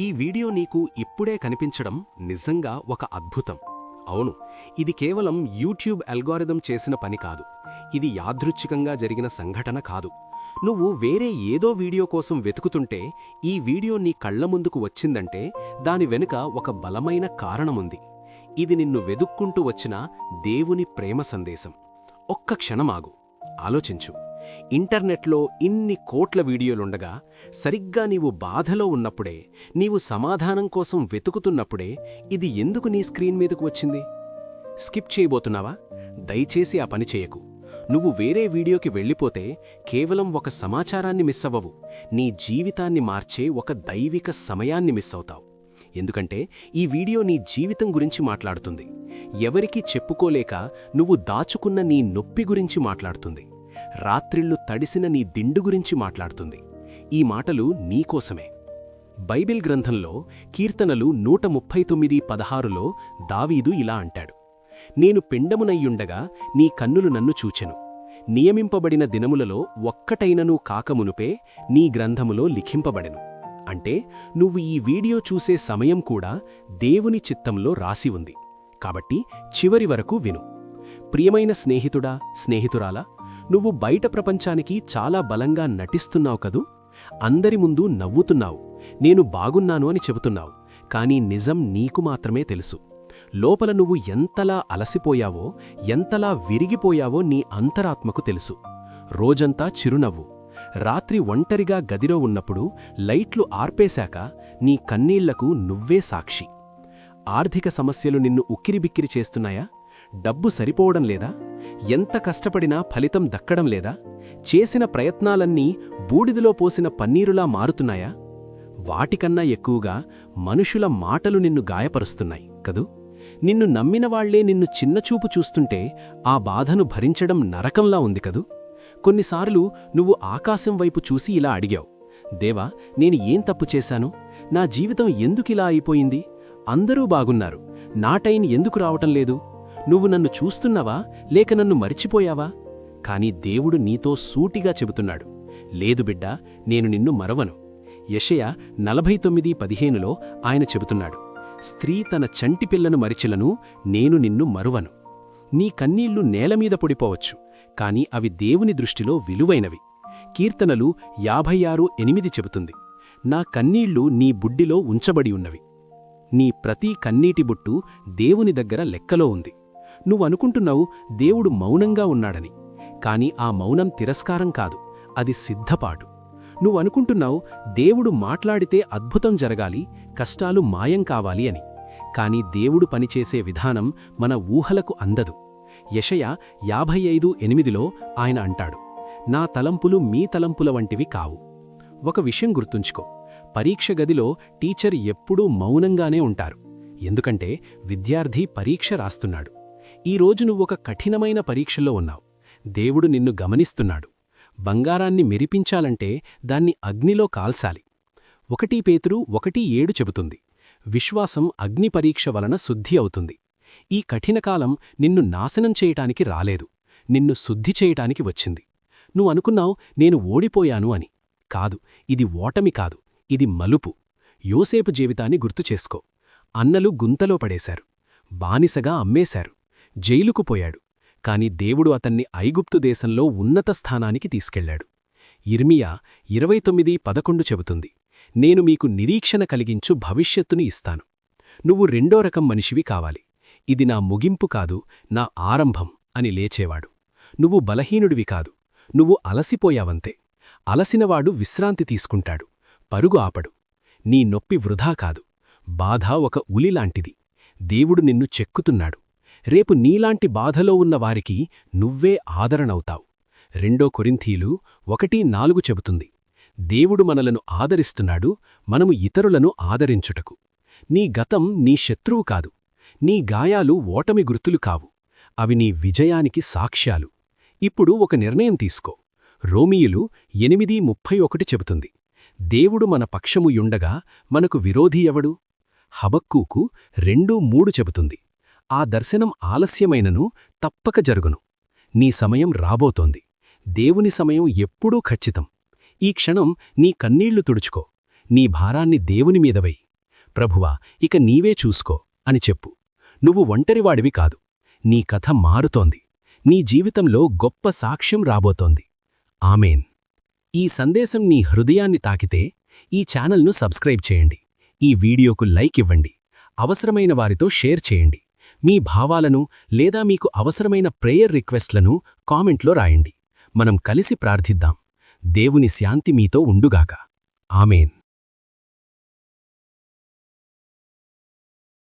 ఈ వీడియో నీకు ఇప్పుడే కనిపించడం నిజంగా ఒక అద్భుతం. అవును ఇది కేవలం యూట్యూబ్ అల్గోరిథం చేసిన పని కాదు. ఇది యాదృచ్ఛికంగా జరిగిన సంఘటన కాదు. నువ్వు వేరే ఏదో వీడియో కోసం వెతుకుతుంటే ఈ వీడియో నీ కళ్ళ ముందుకు వచ్చిందంటే దాని వెనుక ఒక బలమైన కారణముంది. ఇది నిన్ను వెదుక్కుంటూ వచ్చిన దేవుని ప్రేమ సందేశం. ఒక్క క్షణమాగు. ఆలోచించు. ఇంటర్నెట్లో ఇన్ని కోట్ల వీడియోలుండగా సరిగ్గా నీవు బాధలో ఉన్నప్పుడే నీవు సమాధానం కోసం వెతుకుతున్నప్పుడే ఇది ఎందుకు నీ స్క్రీన్ మీదకు వచ్చింది? స్కిప్ చేయబోతున్నావా? దయచేసి ఆ పని చేయకు. నువ్వు వేరే వీడియోకి వెళ్ళిపోతే కేవలం ఒక సమాచారాన్ని మిస్ అవ్వవు. నీ జీవితాన్ని మార్చే ఒక దైవిక సమయాన్ని మిస్ అవుతావు. ఎందుకంటే ఈ వీడియో నీ జీవితం గురించి మాట్లాడుతుంది. ఎవరికీ చెప్పుకోలేక నువ్వు దాచుకున్న నీ నొప్పి గురించి మాట్లాడుతుంది. రాత్రిళ్ళు తడిసిన నీ దిండు గురించి మాట్లాడుతుంది. ఈ మాటలు నీకోసమే బైబిల్ గ్రంథంలో కీర్తనలు నూట ముప్పై తొమ్మిది పదహారులో దావీదు ఇలా అంటాడు. నేను పిండమునయ్యుండగా నీ కన్నులు నన్ను చూచెను. నియమింపబడిన దినములలో ఒక్కటైనను కాకమునుపే నీ గ్రంథములో లిఖింపబడెను. అంటే నువ్వు ఈ వీడియో చూసే సమయం కూడా దేవుని చిత్తంలో రాసి ఉంది. కాబట్టి చివరి వరకు విను. ప్రియమైన స్నేహితుడా స్నేహితురాలా నువ్వు బయట ప్రపంచానికి చాలా బలంగా నటిస్తున్నావు కదూ? అందరి ముందు నవ్వుతున్నావు. నేను బాగున్నాను అని చెబుతున్నావు. కానీ నిజం నీకు మాత్రమే తెలుసు. లోపల నువ్వు ఎంతలా అలసిపోయావో ఎంతలా విరిగిపోయావో నీ అంతరాత్మకు తెలుసు. రోజంతా చిరునవ్వు. రాత్రి ఒంటరిగా గదిలో ఉన్నప్పుడు లైట్లు ఆర్పేశాక నీ కన్నీళ్ళకు నువ్వే సాక్షి. ఆర్థిక సమస్యలు నిన్ను ఉక్కిరిబిక్కిరి చేస్తున్నాయా? డబ్బు సరిపోవడం లేదా? ఎంత కష్టపడినా ఫలితం దక్కడం లేదా? చేసిన ప్రయత్నాలన్నీ బూడిదలో పోసిన పన్నీరులా మారుతున్నాయా? వాటికన్నా ఎక్కువగా మనుషుల మాటలు నిన్ను గాయపరుస్తున్నాయి కదూ? నిన్ను నమ్మినవాళ్ళే నిన్ను చిన్నచూపు చూస్తుంటే ఆ బాధను భరించడం నరకంలా ఉంది కదూ? కొన్నిసార్లు నువ్వు ఆకాశం వైపు చూసి ఇలా అడిగావు దేవా నేను ఏం తప్పు చేశాను? నా జీవితం ఎందుకిలా అయిపోయింది? అందరూ బాగున్నారు. నా టైన్ ఎందుకు రావటం లేదు? నువ్వు నన్ను చూస్తున్నావా లేక నన్ను మరిచిపోయావా? కాని దేవుడు నీతో సూటిగా చెబుతున్నాడు. లేదు బిడ్డా నేను నిన్ను మరవను. యషయ నలభై తొమ్మిది పదిహేనులో ఆయన చెబుతున్నాడు. స్త్రీ తన చంటి పిల్లను మరిచిలను నేను నిన్ను మరువను. నీ కన్నీళ్ళు నేలమీద పొడిపోవచ్చు కాని అవి దేవుని దృష్టిలో విలువైనవి. కీర్తనలు యాభై ఆరు ఎనిమిది చెబుతుంది. నా కన్నీళ్ళు నీ బుడ్డిలో ఉంచబడి ఉన్నవి. నీ ప్రతి కన్నీటి బుట్టు దేవుని దగ్గర లెక్కలో ఉంది. నువ్వనుకుంటున్నావు దేవుడు మౌనంగా ఉన్నాడని. కాని ఆ మౌనం తిరస్కారం కాదు అది సిద్ధపాటు. నువ్వనుకుంటున్నావు దేవుడు మాట్లాడితే అద్భుతం జరగాలి కష్టాలు మాయం కావాలి అని. కాని దేవుడు పనిచేసే విధానం మన ఊహలకు అందదు. యషయ యాభై ఐదు ఎనిమిదిలో ఆయన అంటాడు నా తలంపులు మీ తలంపుల వంటివి కావు. ఒక విషయం గుర్తుంచుకో పరీక్ష గదిలో టీచర్ ఎప్పుడూ మౌనంగానే ఉంటారు. ఎందుకంటే విద్యార్థి పరీక్ష రాస్తున్నాడు. ఈరోజు నువ్వొక కఠినమైన పరీక్షలో ఉన్నావు. దేవుడు నిన్ను గమనిస్తున్నాడు. బంగారాన్ని మెరిపించాలంటే దాన్ని అగ్నిలో కాల్చాలి. ఒకటీ పేతురు ఒకటి ఏడు చెబుతుంది. విశ్వాసం అగ్ని పరీక్ష వలన శుద్ధి అవుతుంది. ఈ కఠినకాలం నిన్ను నాశనం చేయటానికి రాలేదు. నిన్ను శుద్ధి చేయటానికి వచ్చింది. నువ్వు అనుకున్నావు నేను ఓడిపోయాను అని. కాదు ఇది ఓటమి కాదు ఇది మలుపు. యోసేపు జీవితాన్ని గుర్తుచేసుకో అన్నలు గుంతలో పడేశారు. బానిసగా అమ్మేశారు. జైలుకు పోయాడు. కాని దేవుడు అతన్ని ఐగుప్తు దేశంలో ఉన్నత స్థానానికి తీసుకెళ్ళాడు ఇర్మియా ఇరవై తొమ్మిది పదకొండు చెబుతుంది నేను మీకు నిరీక్షణ కలిగించు భవిష్యత్తుని ఇస్తాను. నువ్వు రెండో రకం మనిషివి కావాలి. ఇది నా ముగింపు కాదు నా ఆరంభం అని లేచేవాడు. నువ్వు బలహీనుడివి కాదు నువ్వు అలసిపోయావంతే. అలసినవాడు విశ్రాంతి తీసుకుంటాడు పరుగు ఆపడు. నీ నొప్పి వృధా కాదు బాధ ఒక ఉలిలాంటిది. దేవుడు నిన్ను చెక్కుతున్నాడు. రేపు నీలాంటి బాధలో ఉన్న వారికి నువ్వే ఆదరణవుతావు. రెండో కొరింథీలు ఒకటి నాలుగు చెబుతుంది. దేవుడు మనలను ఆదరిస్తున్నాడు మనము ఇతరులను ఆదరించుటకు. నీ గతం నీ శత్రువు కాదు. నీ గాయాలు ఓటమి గుర్తులు కావు. అవి నీ విజయానికి సాక్ష్యాలు. ఇప్పుడు ఒక నిర్ణయం తీసుకో. రోమియులు ఎనిమిది ముప్పై ఒకటి చెబుతుంది. దేవుడు మన పక్షము యుండగా మనకు విరోధి ఎవడు? హబక్కూకు రెండూ మూడు చెబుతుంది. ఆ దర్శనం ఆలస్యమైనను తప్పక జరుగును. నీ సమయం రాబోతోంది. దేవుని సమయం ఎప్పుడూ ఖచ్చితం. ఈ క్షణం నీ కన్నీళ్ళు తుడుచుకో. నీ భారాన్ని దేవుని మీద వెయ్యి ప్రభువా ఇక నీవే చూసుకో అని చెప్పు. నువ్వు ఒంటరివాడివి కాదు. నీ కథ మారుతోంది. నీ జీవితంలో గొప్ప సాక్ష్యం రాబోతోంది. ఆమెన్. ఈ సందేశం నీ హృదయాన్ని తాకితే ఈ ఛానల్ను సబ్స్క్రైబ్ చేయండి. ఈ వీడియోకు లైక్ ఇవ్వండి. అవసరమైన వారితో షేర్ చేయండి. మీ భావాలను లేదా మీకు అవసరమైన ప్రేయర్ రిక్వెస్ట్లను కామెంట్లో రాయండి. మనం కలిసి ప్రార్థిద్దాం. దేవుని శాంతి మీతో ఉండుగాక. ఆమెన్.